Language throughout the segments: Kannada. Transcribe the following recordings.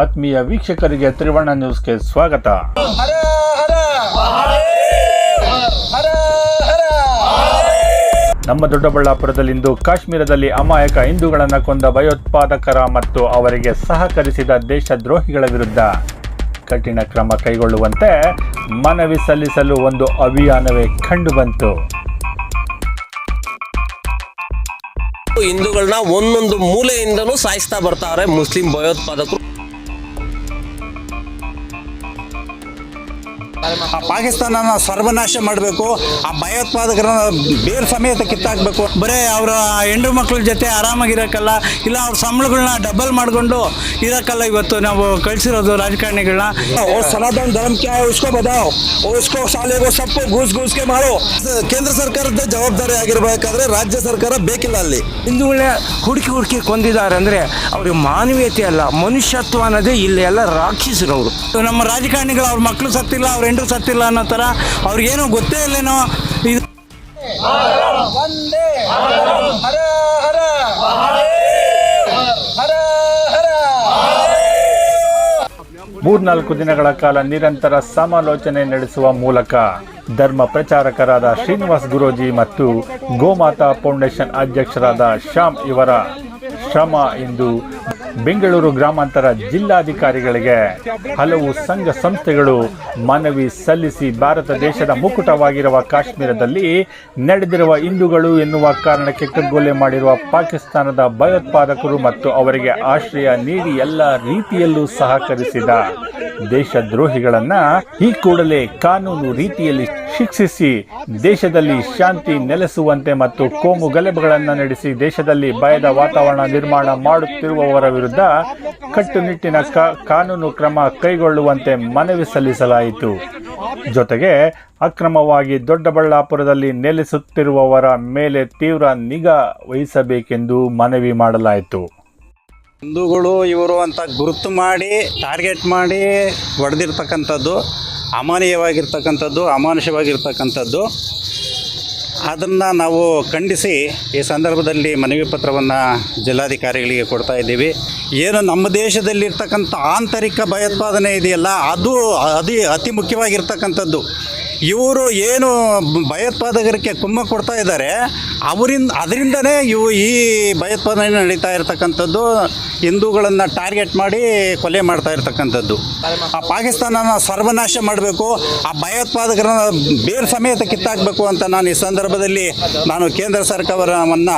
ಆತ್ಮೀಯ ವೀಕ್ಷಕರಿಗೆ ತ್ರಿವರ್ಣ ನ್ಯೂಸ್ಗೆ ಸ್ವಾಗತ. ಹರ ಹರ. ಹರ ಹರ. ನಮ್ಮ ದೊಡ್ಡಬಳ್ಳಾಪುರದಲ್ಲಿಂದು ಕಾಶ್ಮೀರದಲ್ಲಿ ಅಮಾಯಕ ಹಿಂದೂಗಳನ್ನು ಕೊಂದ ಭಯೋತ್ಪಾದಕರ ಮತ್ತು ಅವರಿಗೆ ಸಹಕರಿಸಿದ ದೇಶದ್ರೋಹಿಗಳ ವಿರುದ್ಧ ಕಠಿಣ ಕ್ರಮ ಕೈಗೊಳ್ಳುವಂತೆ ಮನವಿ ಸಲ್ಲಿಸಲು ಒಂದು ಅಭಿಯಾನವೇ ಕಂಡುಬಂತು. ಹಿಂದೂಗಳನ್ನ ಒಂದೊಂದು ಮೂಲೆಯಿಂದನೂ ಸಾಯಿಸ್ತಾ ಬರ್ತಾರೆ ಮುಸ್ಲಿಂ ಭಯೋತ್ಪಾದಕರು. ಆ ಪಾಕಿಸ್ತಾನನ ಸರ್ವನಾಶ ಮಾಡಬೇಕು ಆ ಭಯೋತ್ಪಾದಕರನ್ನ ಬೇರ್ ಸಮೇತ ಕಿತ್ತಾಕಬೇಕು. ಬರೇ ಅವರ ಹೆಂಡು ಮಕ್ಕಳ ಜೊತೆ ಆರಾಮಾಗಿರೋಕ್ಕಲ್ಲ ಇಲ್ಲ ಅವ್ರ ಸಂಬಳಗಳನ್ನ ಡಬಲ್ ಮಾಡಿಕೊಂಡು ಇರೋಕ್ಕಲ್ಲ ಇವತ್ತು ನಾವು ಕಳಿಸಿರೋದು ರಾಜಕಾರಣಿಗಳನ್ನ ಓ ಸನಾತನ ಧರ್ಮಕ್ಕೆ ಉಸ್ಕೋ ಬದಾವ್ ಉಸ್ಕೋ ಶಾಲೆಗೋ ಸಪ್ಪು ಗೂಸ್ ಗೂಸ್ಗೆ ಮಾಡು. ಕೇಂದ್ರ ಸರ್ಕಾರದ ಜವಾಬ್ದಾರಿ ಆಗಿರಬೇಕಾದ್ರೆ ರಾಜ್ಯ ಸರ್ಕಾರ ಬೇಕಿಲ್ಲ ಅಲ್ಲಿ. ಹಿಂದೂಗಳನ್ನ ಹುಡುಕಿ ಹುಡುಕಿ ಕೊಂದಿದ್ದಾರೆ ಅಂದರೆ ಅವ್ರಿಗೆ ಮಾನವೀಯತೆ ಅಲ್ಲ ಮನುಷ್ಯತ್ವ ಅನ್ನೋದೇ ಇಲ್ಲಿ ಎಲ್ಲ ರಾಕ್ಷಿಸಿರೋರು ನಮ್ಮ ರಾಜಕಾರಣಿಗಳು ಅವ್ರ ಮಕ್ಕಳು ಸತ್ತಿಲ್ಲ ಅವ್ರ ಹೆಂಡ್ರು ಸತ್ತಿಲ್ಲ ಅನ್ನೋ ಥರ ಅವ್ರಿಗೇನೋ ಗೊತ್ತೇ ಇಲ್ಲೇನೋ, ಇದು ಮೂರ್ನಾಲ್ಕು ದಿನಗಳ ಕಾಲ ನಿರಂತರ ಸಮಾಲೋಚನೆ ನಡೆಸುವ ಮೂಲಕ ಧರ್ಮ ಪ್ರಚಾರಕರಾದ ಶ್ರೀನಿವಾಸ್ ಗುರೂಜಿ ಮತ್ತು ಗೋಮಾತಾ ಫೌಂಡೇಶನ್ ಅಧ್ಯಕ್ಷರಾದ ಶ್ಯಾಮ್ ಇವರ ಶ್ರಮ ಇಂದು ಬೆಂಗಳೂರು ಗ್ರಾಮಾಂತರ ಜಿಲ್ಲಾಧಿಕಾರಿಗಳಿಗೆ ಹಲವು ಸಂಘ ಸಂಸ್ಥೆಗಳು ಮನವಿ ಸಲ್ಲಿಸಿ ಭಾರತ ದೇಶದ ಮುಕುಟವಾಗಿರುವ ಕಾಶ್ಮೀರದಲ್ಲಿ ನಡೆದಿರುವ ಹಿಂದೂಗಳು ಎನ್ನುವ ಕಾರಣಕ್ಕೆ ಕಗ್ಗೊಲೆ ಮಾಡಿರುವ ಪಾಕಿಸ್ತಾನದ ಭಯೋತ್ಪಾದಕರು ಮತ್ತು ಅವರಿಗೆ ಆಶ್ರಯ ನೀಡಿ ಎಲ್ಲ ರೀತಿಯಲ್ಲೂ ಸಹಕರಿಸಿದ ದೇಶದ್ರೋಹಿಗಳನ್ನ ಈ ಕೂಡಲೇ ಕಾನೂನು ರೀತಿಯಲ್ಲಿ ಶಿಕ್ಷಿಸಿ ದೇಶದಲ್ಲಿ ಶಾಂತಿ ನೆಲೆಸುವಂತೆ ಮತ್ತು ಕೋಮು ಗಲಭೆಗಳನ್ನು ನಡೆಸಿ ದೇಶದಲ್ಲಿ ಭಯದ ವಾತಾವರಣ ನಿರ್ಮಾಣ ಮಾಡುತ್ತಿರುವವರ ವಿರುದ್ಧ ಕಟ್ಟುನಿಟ್ಟಿನ ಕಾನೂನು ಕ್ರಮ ಕೈಗೊಳ್ಳುವಂತೆ ಮನವಿ ಸಲ್ಲಿಸಲಾಯಿತು. ಜೊತೆಗೆ ಅಕ್ರಮವಾಗಿ ದೊಡ್ಡಬಳ್ಳಾಪುರದಲ್ಲಿ ನೆಲೆಸುತ್ತಿರುವವರ ಮೇಲೆ ತೀವ್ರ ನಿಗಾ ವಹಿಸಬೇಕೆಂದು ಮನವಿ ಮಾಡಲಾಯಿತು. ಹಿಂದೂಗಳು ಇವರು ಅಂತ ಗುರುತು ಮಾಡಿ, ಟಾರ್ಗೆಟ್ ಮಾಡಿ ಹೊಡೆದಿರ್ತಕ್ಕಂಥದ್ದು, ಅಮಾನೀಯವಾಗಿರ್ತಕ್ಕಂಥದ್ದು, ಅಮಾನುಷವಾಗಿರ್ತಕ್ಕಂಥದ್ದು ಅದನ್ನು ನಾವು ಖಂಡಿಸಿ ಈ ಸಂದರ್ಭದಲ್ಲಿ ಮನವಿ ಪತ್ರವನ್ನು ಜಿಲ್ಲಾಧಿಕಾರಿಗಳಿಗೆ ಕೊಡ್ತಾ ಇದ್ದೀವಿ. ಏನು ನಮ್ಮ ದೇಶದಲ್ಲಿರ್ತಕ್ಕಂಥ ಆಂತರಿಕ ಭಯೋತ್ಪಾದನೆ ಇದೆಯಲ್ಲ, ಅದು ಅತಿ ಅತಿ ಮುಖ್ಯವಾಗಿರ್ತಕ್ಕಂಥದ್ದು. ಇವರು ಏನು ಭಯೋತ್ಪಾದಕರಿಗೆ ಕುಮ್ಮ ಕೊಡ್ತಾ ಇದ್ದಾರೆ ಅವರಿಂದ ಅದರಿಂದನೇ ಇವು ಈ ಭಯೋತ್ಪಾದನೆ ನಡೀತಾ ಇರತಕ್ಕಂಥದ್ದು ಹಿಂದೂಗಳನ್ನು ಟಾರ್ಗೆಟ್ ಮಾಡಿ ಕೊಲೆ ಮಾಡ್ತಾ ಇರ್ತಕ್ಕಂಥದ್ದು ಆ ಪಾಕಿಸ್ತಾನನ ಸರ್ವನಾಶ ಮಾಡಬೇಕು ಆ ಭಯೋತ್ಪಾದಕರನ್ನ ಬೇರ್ ಸಮೇತ ಕಿತ್ತಾಕಬೇಕು ಅಂತ ನಾನು ಈ ಸಂದರ್ಭದಲ್ಲಿ ನಾನು ಕೇಂದ್ರ ಸರ್ಕಾರವನ್ನು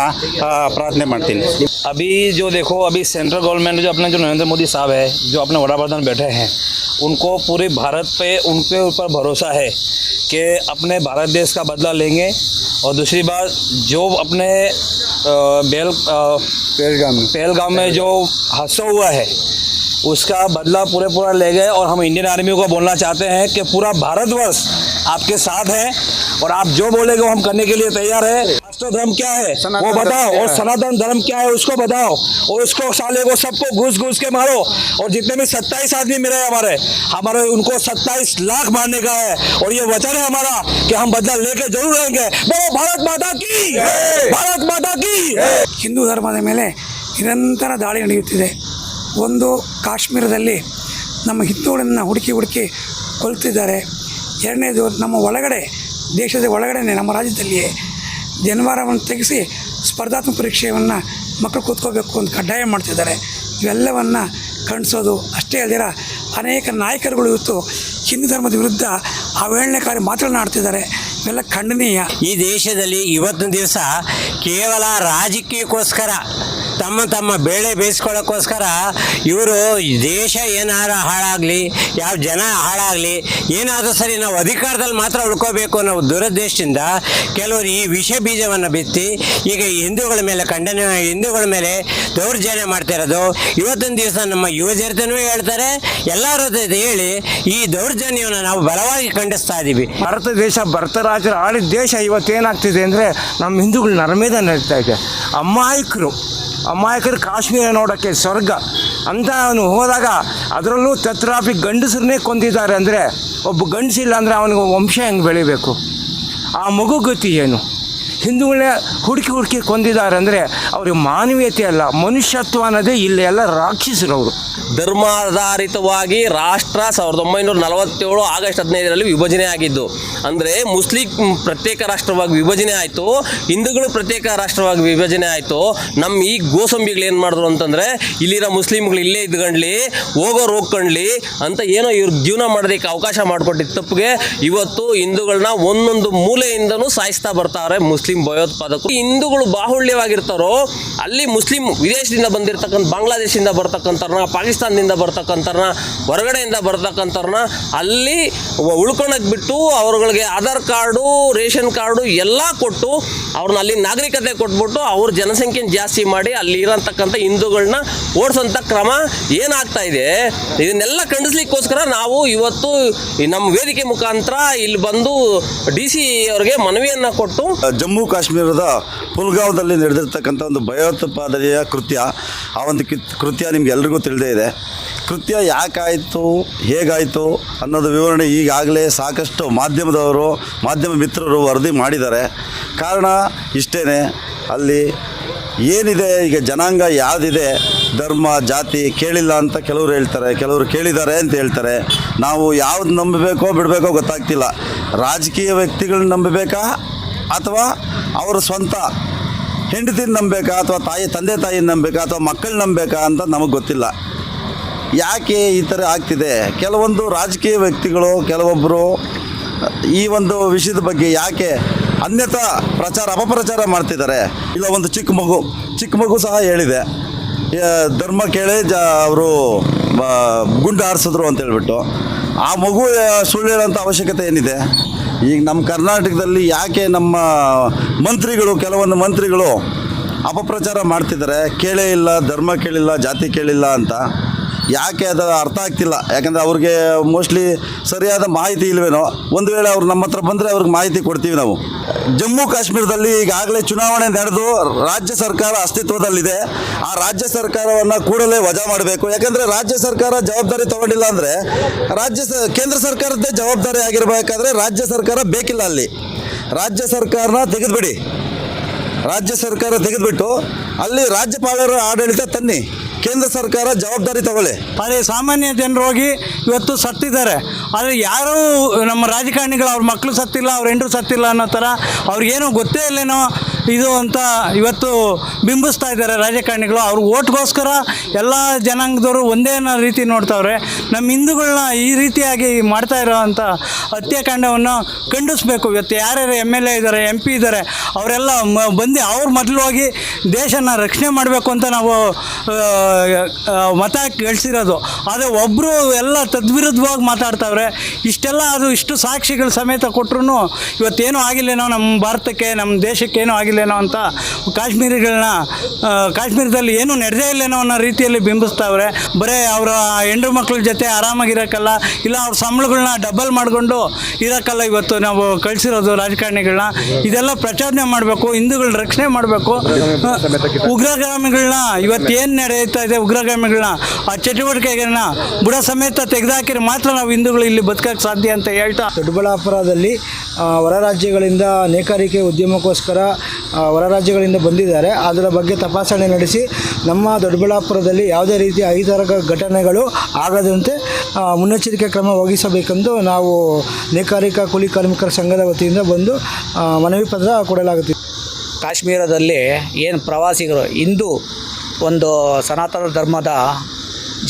ಪ್ರಾರ್ಥನೆ ಮಾಡ್ತೀನಿ अभी जो देखो अभी सेंट्रल गवर्नमेंट जो अपने जो नरेंद्र मोदी साहब है जो अपने वड़ाप्रधान बैठे हैं उनको पूरे भारत पे उनके ऊपर भरोसा है कि अपने भारत देश का बदला लेंगे और दूसरी बात जो अपने बेल पहलगाम पहलगाम में जो हादसा हुआ है उसका बदला पूरे पूरा ले गए और हम इंडियन आर्मी को बोलना चाहते हैं कि पूरा भारतवर्ष आपके साथ है और आप जो बोलेंगे वो हम करने के लिए तैयार है। राष्ट्र धर्म क्या है वो बताओ और सनातन धर्म क्या है उसको बताओ और उसको साले को सबको घूस घूस के मारो और जितने भी सत्ताईस आदमी मेरे हमारे हमारे उनको सत्ताईस लाख मारने का है और ये वचन है हमारा कि हम बदला लेके जरूर रहेंगे बोलो भारत माता की भारत माता की ಹಿಂದೂ ಧರ್ಮದ ಮೇಲೆ ನಿರಂತರ ದಾಳಿ ನಡೆಯುತ್ತಿದೆ ಒಂದು ಕಾಶ್ಮೀರದಲ್ಲಿ ನಮ್ಮ ಹಿಂದೂಗಳನ್ನು ಹುಡುಕಿ ಹುಡುಕಿ ಕೊಲ್ತಿದ್ದಾರೆ ಎರಡನೇದು ನಮ್ಮ ಒಳಗಡೆ ದೇಶದ ಒಳಗಡೆ ನಮ್ಮ ರಾಜ್ಯದಲ್ಲಿಯೇ ಜನವಾರವನ್ನು ತೆಗೆಸಿ ಸ್ಪರ್ಧಾತ್ಮಕ ಪರೀಕ್ಷೆಯನ್ನು ಮಕ್ಕಳು ಕೂತ್ಕೋಬೇಕು ಅಂತ ಕಡ್ಡಾಯ ಮಾಡ್ತಿದ್ದಾರೆ. ಇವೆಲ್ಲವನ್ನು ಖಂಡಿಸೋದು ಅಷ್ಟೇ ಅಲ್ಲದಿರ ಅನೇಕ ನಾಯಕರುಗಳು ಇವತ್ತು ಹಿಂದೂ ಧರ್ಮದ ವಿರುದ್ಧ ಅವಹೇಳನಕಾರಿ ಮಾತನಾಡ್ತಿದ್ದಾರೆ. ಇವೆಲ್ಲ ಖಂಡನೀಯ. ಈ ದೇಶದಲ್ಲಿ ಇವತ್ತಿನ ದಿವಸ ಕೇವಲ ರಾಜಕೀಯಕ್ಕೋಸ್ಕರ ತಮ್ಮ ತಮ್ಮ ಬೇಳೆ ಬೇಯಿಸ್ಕೊಳ್ಳೋಕ್ಕೋಸ್ಕರ ಇವರು ದೇಶ ಏನಾರ ಹಾಳಾಗಲಿ, ಯಾವ ಜನ ಹಾಳಾಗಲಿ, ಏನಾದರೂ ಸರಿ ನಾವು ಅಧಿಕಾರದಲ್ಲಿ ಮಾತ್ರ ಉಳ್ಕೋಬೇಕು ಅನ್ನೋ ದುರದ್ದೇಶದಿಂದ ಕೆಲವರು ಈ ವಿಷ ಬೀಜವನ್ನು ಬಿತ್ತಿ, ಈಗ ಹಿಂದೂಗಳ ಮೇಲೆ ಖಂಡನೆ, ಹಿಂದೂಗಳ ಮೇಲೆ ದೌರ್ಜನ್ಯ ಮಾಡ್ತಾ ಇರೋದು. ಇವತ್ತಿನ ದಿವಸ ನಮ್ಮ ಯುವಜನತೆನೂ ಹೇಳ್ತಾರೆ, ಎಲ್ಲರ ಹೇಳಿ ಈ ದೌರ್ಜನ್ಯವನ್ನು ನಾವು ಬಲವಾಗಿ ಖಂಡಿಸ್ತಾ ಇದ್ದೀವಿ ಭಾರತ ದೇಶ ಭರತರಾಜರು ಆಳಿದ ದೇಶ ಇವತ್ತೇನಾಗ್ತಿದೆ ಅಂದರೆ ನಮ್ಮ ಹಿಂದೂಗಳು ನರಮೇದ ನಡೀತಾ ಇದೆ. ಅಮಾಯಕರು ಅಮಾಯಕರು ಕಾಶ್ಮೀರ ನೋಡೋಕ್ಕೆ ಸ್ವರ್ಗ ಅಂತ ಅವನು ಹೋದಾಗ ಅದರಲ್ಲೂ ತತ್ರಾಪಿ ಗಂಡಸರನ್ನೇ ಕೊಂದಿದ್ದಾರೆ ಅಂದರೆ ಒಬ್ಬ ಗಂಡಸಿಲ್ಲ ಅಂದರೆ ಅವನಿಗೆ ವಂಶ ಹೆಂಗೆ ಬೆಳಿಬೇಕು? ಆ ಮಗು ಗತಿ ಏನು? ಹಿಂದೂಗಳನ್ನ ಹುಡುಕಿ ಹುಡುಕಿ ಕೊಂದಿದ್ದಾರೆ ಅಂದರೆ ಅವ್ರಿಗೆ ಮಾನವೀಯತೆ ಅಲ್ಲ, ಮನುಷ್ಯತ್ವ ಅನ್ನೋದೇ ಇಲ್ಲಿ ಎಲ್ಲ ರಾಕ್ಷಸರು ಅವರು ಧರ್ಮಾಧಾರಿತವಾಗಿ ರಾಷ್ಟ್ರ ಸಾವಿರದ ಒಂಬೈನೂರ ನಲವತ್ತೇಳು ಆಗಸ್ಟ್ ಹದಿನೈದರಲ್ಲಿ ವಿಭಜನೆ ಆಗಿದ್ದು. ಅಂದರೆ ಮುಸ್ಲಿಂ ಪ್ರತ್ಯೇಕ ರಾಷ್ಟ್ರವಾಗಿ ವಿಭಜನೆ ಆಯಿತು, ಹಿಂದೂಗಳು ಪ್ರತ್ಯೇಕ ರಾಷ್ಟ್ರವಾಗಿ ವಿಭಜನೆ ಆಯಿತು. ನಮ್ಮ ಈ ಗೋಸಂಬಿಗಳು ಏನು ಮಾಡಿದ್ರು ಅಂತಂದರೆ, ಇಲ್ಲಿರೋ ಮುಸ್ಲಿಮ್ಗಳು ಇಲ್ಲೇ ಇದ್ಕೊಂಡ್ಲಿ, ಹೋಗೋರು ಹೋಗ್ಕೊಂಡ್ಲಿ ಅಂತ ಏನೋ ಇವ್ರ ಜೀವನ ಮಾಡೋದಕ್ಕೆ ಅವಕಾಶ ಮಾಡಿಕೊಟ್ಟಿದ್ದ ತಪ್ಪಿಗೆ ಇವತ್ತು ಹಿಂದೂಗಳನ್ನ ಒಂದೊಂದು ಮೂಲೆಯಿಂದನೂ ಸಾಯಿಸ್ತಾ ಬರ್ತಾರೆ ಮುಸ್ಲಿಂ ಭಯೋತ್ಪಾದಕರು ಹಿಂದೂಗಳು ಬಾಹುಳ್ಯವಾಗಿರ್ತಾರೋ, ಅಲ್ಲಿ ಮುಸ್ಲಿಂ ವಿದೇಶದಿಂದ ಬಂದಿರತಕ್ಕಂಥ, ಬಾಂಗ್ಲಾದೇಶದಿಂದ ಬರ್ತಕ್ಕಂಥವ್ರನ್ನ, ಪಾಕಿಸ್ತಾನದಿಂದ ಬರ್ತಕ್ಕಂಥವ್ರನ್ನ, ಹೊರಗಡೆಯಿಂದ ಬರ್ತಕ್ಕಂಥವ್ರನ್ನ, ಅಲ್ಲಿ ಉಳ್ಕೊಳಕ್ ಬಿಟ್ಟು ಅವ್ರಗಳಿಗೆ ಆಧಾರ್ ಕಾರ್ಡು, ರೇಷನ್ ಕಾರ್ಡು ಎಲ್ಲ ಕೊಟ್ಟು ಅವ್ರನ್ನ ಅಲ್ಲಿ ನಾಗರಿಕತೆ ಕೊಟ್ಬಿಟ್ಟು ಅವ್ರ ಜನಸಂಖ್ಯೆ ಜಾಸ್ತಿ ಮಾಡಿ ಅಲ್ಲಿ ಇರೋಂತಕ್ಕಂಥ ಹಿಂದೂಗಳನ್ನ ಓಡಿಸೋಂಥ ಕ್ರಮ ಏನಾಗ್ತಾ ಇದೆ, ಇದನ್ನೆಲ್ಲ ಖಂಡಿಸ್ಲಿಕ್ಕೋಸ್ಕರ ನಾವು ಇವತ್ತು ನಮ್ಮ ವೇದಿಕೆ ಮುಖಾಂತರ ಇಲ್ಲಿ ಬಂದು ಡಿ ಸಿ ಅವರಿಗೆ ಮನವಿಯನ್ನು ಕೊಟ್ಟು ಜಮ್ಮು ಕಾಶ್ಮೀರದ ಪುಲ್ಗಾವ್ದಲ್ಲಿ ನಡೆದಿರ್ತಕ್ಕಂಥ ಒಂದು ಭಯೋತ್ಪಾದನೆಯ ಕೃತ್ಯ, ಆ ಒಂದು ಕಿತ್ ಕೃತ್ಯ ನಿಮ್ಗೆ ಎಲ್ರಿಗೂ ತಿಳಿದೇ ಇದೆ. ಕೃತ್ಯ ಯಾಕಾಯಿತು, ಹೇಗಾಯಿತು ಅನ್ನೋದು ವಿವರಣೆ ಈಗಾಗಲೇ ಸಾಕಷ್ಟು ಮಾಧ್ಯಮದವರು, ಮಾಧ್ಯಮ ಮಿತ್ರರು ವರದಿ ಮಾಡಿದ್ದಾರೆ. ಕಾರಣ ಇಷ್ಟೇ ಅಲ್ಲಿ ಏನಿದೆ, ಈಗ ಜನಾಂಗ ಯಾವುದಿದೆ, ಧರ್ಮ, ಜಾತಿ ಕೇಳಿಲ್ಲ ಅಂತ ಕೆಲವರು ಹೇಳ್ತಾರೆ, ಕೆಲವರು ಕೇಳಿದ್ದಾರೆ ಅಂತ ಹೇಳ್ತಾರೆ. ನಾವು ಯಾವ್ದು ನಂಬಬೇಕೋ ಬಿಡಬೇಕೋ ಗೊತ್ತಾಗ್ತಿಲ್ಲ. ರಾಜಕೀಯ ವ್ಯಕ್ತಿಗಳನ್ನ ನಂಬಬೇಕಾ? ಅಥವಾ ಅವರ ಸ್ವಂತ ಹೆಂಡತಿನ ನಂಬಬೇಕಾ ಅಥವಾ ತಾಯಿ, ತಂದೆ ತಾಯಿನ ನಂಬಬೇಕಾ ಅಥವಾ ಮಕ್ಕಳು ನಂಬಬೇಕಾ ಅಂತ ನಮಗೆ ಗೊತ್ತಿಲ್ಲ. ಯಾಕೆ ಈ ಥರ ಆಗ್ತಿದೆ? ಕೆಲವೊಂದು ರಾಜಕೀಯ ವ್ಯಕ್ತಿಗಳು ಕೆಲವೊಬ್ಬರು ಈ ಒಂದು ವಿಷಯದ ಬಗ್ಗೆ ಯಾಕೆ ಅನ್ಯತಾ ಪ್ರಚಾರ, ಅಪಪ್ರಚಾರ ಮಾಡ್ತಿದ್ದಾರೆ? ಇಲ್ಲ, ಒಂದು ಚಿಕ್ಕ ಮಗು ಚಿಕ್ಕ ಮಗು ಸಹ ಹೇಳಿದೆ. ಧರ್ಮ ಕೇಳಿ ಜ, ಅವರು ಗುಂಡು ಹಾರಿಸಿದ್ರು ಅಂತ ಹೇಳ್ಬಿಟ್ಟು. ಆ ಮಗು ಸುಳ್ಳು ಅವಶ್ಯಕತೆ ಏನಿದೆ? ಈಗ ನಮ್ಮ ಕರ್ನಾಟಕದಲ್ಲಿ ಯಾಕೆ ನಮ್ಮ ಮಂತ್ರಿಗಳು, ಕೆಲವೊಂದು ಮಂತ್ರಿಗಳು ಅಪಪ್ರಚಾರ ಮಾಡ್ತಿದ್ದಾರೆ, ಕೇಳೇ ಇಲ್ಲ, ಧರ್ಮ ಕೇಳಿಲ್ಲ, ಜಾತಿ ಕೇಳಿಲ್ಲ ಅಂತ. ಯಾಕೆ ಅದು ಅರ್ಥ ಆಗ್ತಿಲ್ಲ? ಯಾಕಂದರೆ ಅವ್ರಿಗೆ ಮೋಸ್ಟ್ಲಿ ಸರಿಯಾದ ಮಾಹಿತಿ ಇಲ್ವೇನೋ, ಒಂದು ವೇಳೆ ಅವ್ರು ನಮ್ಮ ಹತ್ರ ಬಂದರೆ ಅವ್ರಿಗೆ ಮಾಹಿತಿ ಕೊಡ್ತೀವಿ ನಾವು. ಜಮ್ಮು ಕಾಶ್ಮೀರದಲ್ಲಿ ಈಗಾಗಲೇ ಚುನಾವಣೆ ನಡೆದು ರಾಜ್ಯ ಸರ್ಕಾರ ಅಸ್ತಿತ್ವದಲ್ಲಿದೆ. ಆ ರಾಜ್ಯ ಸರ್ಕಾರವನ್ನು ಕೂಡಲೇ ವಜಾ ಮಾಡಬೇಕು. ಯಾಕಂದರೆ ರಾಜ್ಯ ಸರ್ಕಾರ ಜವಾಬ್ದಾರಿ ತಗೊಂಡಿಲ್ಲ ಅಂದರೆ ರಾಜ್ಯ ಕೇಂದ್ರ ಸರ್ಕಾರದ್ದೇ ಜವಾಬ್ದಾರಿ ಆಗಿರಬೇಕಾದ್ರೆ ರಾಜ್ಯ ಸರ್ಕಾರ ಬೇಕಿಲ್ಲ ಅಲ್ಲಿ. ರಾಜ್ಯ ಸರ್ಕಾರನ ತೆಗೆದುಬಿಡಿ. ರಾಜ್ಯ ಸರ್ಕಾರ ತೆಗೆದುಬಿಟ್ಟು ಅಲ್ಲಿ ರಾಜ್ಯಪಾಲರ ಆಡಳಿತ ತನ್ನಿ. ಕೇಂದ್ರ ಸರ್ಕಾರ ಜವಾಬ್ದಾರಿ ತಗೊಳ್ಳಿ. ಆದರೆ ಸಾಮಾನ್ಯ ಜನರು ಹೋಗಿ ಇವತ್ತು ಸತ್ತಿದ್ದಾರೆ. ಆದರೆ ಯಾರೂ ನಮ್ಮ ರಾಜಕಾರಣಿಗಳು ಅವ್ರ ಮಕ್ಕಳು ಸತ್ತಿಲ್ಲ, ಅವ್ರ ಹೆಂಡರು ಸತ್ತಿಲ್ಲ ಅನ್ನೋ ಥರ ಅವ್ರಿಗೇನೋ ಗೊತ್ತೇ ಇಲ್ಲೇನೋ ಇದು ಅಂತ ಇವತ್ತು ಬಿಂಬಿಸ್ತಾ ಇದ್ದಾರೆ ರಾಜಕಾರಣಿಗಳು. ಅವ್ರ ಓಟ್ಗೋಸ್ಕರ ಎಲ್ಲ ಜನಾಂಗದವರು ಒಂದೇ ರೀತಿ ನೋಡ್ತಾವ್ರೆ. ನಮ್ಮ ಹಿಂದೂಗಳನ್ನ ಈ ರೀತಿಯಾಗಿ ಮಾಡ್ತಾ ಇರೋವಂಥ ಹತ್ಯಾಕಾಂಡವನ್ನು ಖಂಡಿಸ್ಬೇಕು. ಇವತ್ತು ಯಾರ್ಯಾರು ಎಂ ಎಲ್ ಎ ಇದ್ದಾರೆ, ಎಂ ಪಿ ಇದ್ದಾರೆ, ಅವರೆಲ್ಲ ಮ ಬಂದು ಅವ್ರ ಮೊದಲು ಹೋಗಿ ದೇಶನ ರಕ್ಷಣೆ ಮಾಡಬೇಕು ಅಂತ ನಾವು ಮತ ಗಳಿಸಿರೋದು. ಆದರೆ ಒಬ್ಬರು ಎಲ್ಲ ತದ್ವಿರುದ್ಧವಾಗಿ ಮಾತಾಡ್ತಾವ್ರೆ. ಇಷ್ಟೆಲ್ಲ ಅದು ಇಷ್ಟು ಸಾಕ್ಷಿಗಳು ಸಮೇತ ಕೊಟ್ಟರು ಇವತ್ತೇನೂ ನಾವು ನಮ್ಮ ಭಾರತಕ್ಕೆ, ನಮ್ಮ ದೇಶಕ್ಕೆ ಏನೂ ಆಗಿಲ್ಲೇನೋ ಅಂತ ಕಾಶ್ಮೀರಿಗಳನ್ನ ಕಾಶ್ಮೀರದಲ್ಲಿ ಏನು ನಡೆದೇ ಇಲ್ಲೇನೋ ಅನ್ನೋ ರೀತಿಯಲ್ಲಿ ಬಿಂಬಿಸ್ತಾವ್ರೆ. ಬರೀ ಅವರ ಹೆಣ್ಣು ಮಕ್ಳ ಜೊತೆ ಆರಾಮಾಗಿರೋಕ್ಕಲ್ಲ, ಇಲ್ಲ ಅವ್ರ ಸಂಬಳಗಳನ್ನ ಡಬಲ್ ಮಾಡಿಕೊಂಡು ಇರೋಕ್ಕಲ್ಲ ಇವತ್ತು ನಾವು ಕಳಿಸಿರೋದು ರಾಜಕಾರಣಿಗಳನ್ನ ಇದೆಲ್ಲ ಪ್ರಚೋದನೆ ಮಾಡಬೇಕು, ಹಿಂದೂಗಳ ರಕ್ಷಣೆ ಮಾಡಬೇಕು. ಉಗ್ರಗಾಮಿಗಳನ್ನ ಇವತ್ತು ಏನು ನಡೆಯುತ್ತಾ ಇದೆ ಉಗ್ರಗಾಮಿಗಳನ್ನ ಆ ಚಟುವಟಿಕೆಗಳನ್ನ ಬುಡ ಸಮೇತ ತೆಗೆದುಹಾಕಿದ್ರೆ ಮಾತ್ರ ನಾವು ಹಿಂದೂಗಳು ಇಲ್ಲಿ ಬದುಕಕ್ಕೆ ಸಾಧ್ಯ ಅಂತ ಹೇಳ್ತಾ ದೊಡ್ಡಬಳ್ಳಾಪುರದಲ್ಲಿ ಹೊರ ರಾಜ್ಯಗಳಿಂದ ನೇಕಾರಿಕೆ ಉದ್ಯಮಕ್ಕೋಸ್ಕರ ಹೊರ ರಾಜ್ಯಗಳಿಂದ ಬಂದಿದ್ದಾರೆ. ಅದರ ಬಗ್ಗೆ ತಪಾಸಣೆ ನಡೆಸಿ ನಮ್ಮ ದೊಡ್ಡಬಳ್ಳಾಪುರದಲ್ಲಿ ಯಾವುದೇ ರೀತಿಯ ಅಹಿತಕರ ಘಟನೆಗಳು ಆಗದಂತೆ ಮುನ್ನೆಚ್ಚರಿಕೆ ಕ್ರಮ ವಹಿಸಬೇಕೆಂದು ನಾವು ನೇಕಾರಿಕಾ ಕೂಲಿ ಕಾರ್ಮಿಕರ ಸಂಘದ ವತಿಯಿಂದ ಬಂದು ಮನವಿ ಪತ್ರ ಕೊಡಲಾಗುತ್ತಿದೆ. ಕಾಶ್ಮೀರದಲ್ಲಿ ಏನು ಪ್ರವಾಸಿಗರು, ಹಿಂದೂ ಒಂದು ಸನಾತನ ಧರ್ಮದ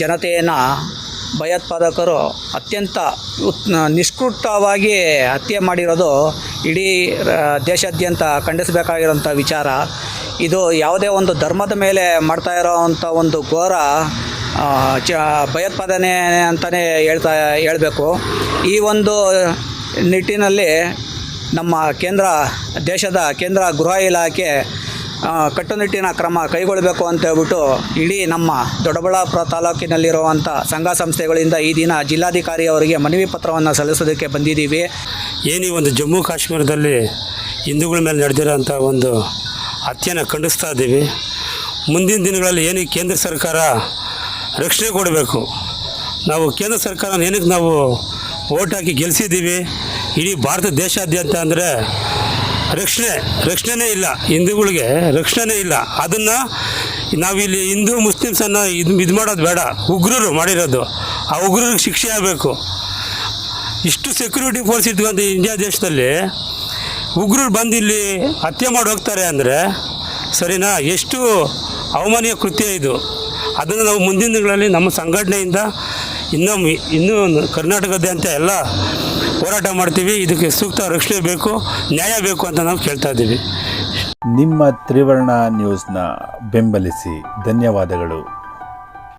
ಜನತೆಯನ್ನು ಭಯೋತ್ಪಾದಕರು ಅತ್ಯಂತ ಉತ್, ನಿಷ್ಕೃಷ್ಟವಾಗಿ ಹತ್ಯೆ ಮಾಡಿರೋದು ಇಡೀ ದೇಶಾದ್ಯಂತ ಖಂಡಿಸಬೇಕಾಗಿರೋಂಥ ವಿಚಾರ. ಇದು ಯಾವುದೇ ಒಂದು ಧರ್ಮದ ಮೇಲೆ ಮಾಡ್ತಾ ಇರೋವಂಥ ಒಂದು ಘೋರ ಚ, ಭಯೋತ್ಪಾದನೆ ಅಂತಲೇ ಹೇಳ್ತಾ, ಹೇಳಬೇಕು. ಈ ಒಂದು ನಿಟ್ಟಿನಲ್ಲಿ ನಮ್ಮ ಕೇಂದ್ರ, ದೇಶದ ಕೇಂದ್ರ ಗೃಹ ಇಲಾಖೆ ಕಟ್ಟುನಿಟ್ಟಿನ ಕ್ರಮ ಕೈಗೊಳ್ಳಬೇಕು ಅಂತ ಹೇಳ್ಬಿಟ್ಟು ಇಡೀ ನಮ್ಮ ದೊಡ್ಡಬಳ್ಳಾಪುರ ತಾಲೂಕಿನಲ್ಲಿರುವಂಥ ಸಂಘ ಸಂಸ್ಥೆಗಳಿಂದ ಈ ದಿನ ಜಿಲ್ಲಾಧಿಕಾರಿ ಅವರಿಗೆ ಮನವಿ ಪತ್ರವನ್ನು ಸಲ್ಲಿಸೋದಕ್ಕೆ ಬಂದಿದ್ದೀವಿ. ಏನು ಒಂದು ಜಮ್ಮು ಕಾಶ್ಮೀರದಲ್ಲಿ ಹಿಂದೂಗಳ ಮೇಲೆ ನಡೆದಿರೋಂಥ ಒಂದು ಹತ್ಯೆನ ಖಂಡಿಸ್ತಾ ಇದ್ದೀವಿ. ಮುಂದಿನ ದಿನಗಳಲ್ಲಿ ಏನು ಕೇಂದ್ರ ಸರ್ಕಾರ ರಕ್ಷಣೆ ಕೊಡಬೇಕು? ನಾವು ಕೇಂದ್ರ ಸರ್ಕಾರ ಏನಕ್ಕೆ ನಾವು ಓಟ್ ಹಾಕಿ ಗೆಲ್ಲಿಸಿದ್ದೀವಿ ಇಡೀ ಭಾರತ ದೇಶಾದ್ಯಂತ ಅಂದರೆ ರಕ್ಷಣೆ ರಕ್ಷಣೆ ಇಲ್ಲ. ಹಿಂದೂಗಳಿಗೆ ರಕ್ಷಣೆ ಇಲ್ಲ. ಅದನ್ನು ನಾವಿಲ್ಲಿ ಹಿಂದೂ ಮುಸ್ಲಿಮ್ಸನ್ನು ಇದು ಇದು ಮಾಡೋದು ಬೇಡ. ಉಗ್ರರು ಮಾಡಿರೋದು. ಆ ಉಗ್ರರಿಗೆ ಶಿಕ್ಷೆ ಆಗಬೇಕು. ಇಷ್ಟು ಸೆಕ್ಯೂರಿಟಿ ಫೋರ್ಸ್ ಇದ್ಕೊಂಡು ಇಂಡಿಯಾ ದೇಶದಲ್ಲಿ ಉಗ್ರರು ಬಂದು ಇಲ್ಲಿ ಹತ್ಯೆ ಮಾಡಿ ಹೋಗ್ತಾರೆ ಅಂದರೆ ಸರಿನಾ? ಎಷ್ಟು ಅವಮಾನೀಯ ಕೃತ್ಯ ಇದು. ಅದನ್ನು ನಾವು ಮುಂದಿನ ದಿನಗಳಲ್ಲಿ ನಮ್ಮ ಸಂಘಟನೆಯಿಂದ ಇನ್ನೂ ಇನ್ನೂ ಕರ್ನಾಟಕದಂತೆ ಎಲ್ಲ ಹೋರಾಟ ಮಾಡ್ತೀವಿ, ಇದಕ್ಕೆ ಸೂಕ್ತ ರಕ್ಷಣೆ ಬೇಕು, ನ್ಯಾಯ ಬೇಕು ಅಂತ ನಾವು ಕೇಳ್ತಾ ಇದ್ದೀವಿ. ನಿಮ್ಮ ತ್ರಿವರ್ಣ ನ್ಯೂಸ್ನ ಬೆಂಬಲಿಸಿ ಧನ್ಯವಾದಗಳು.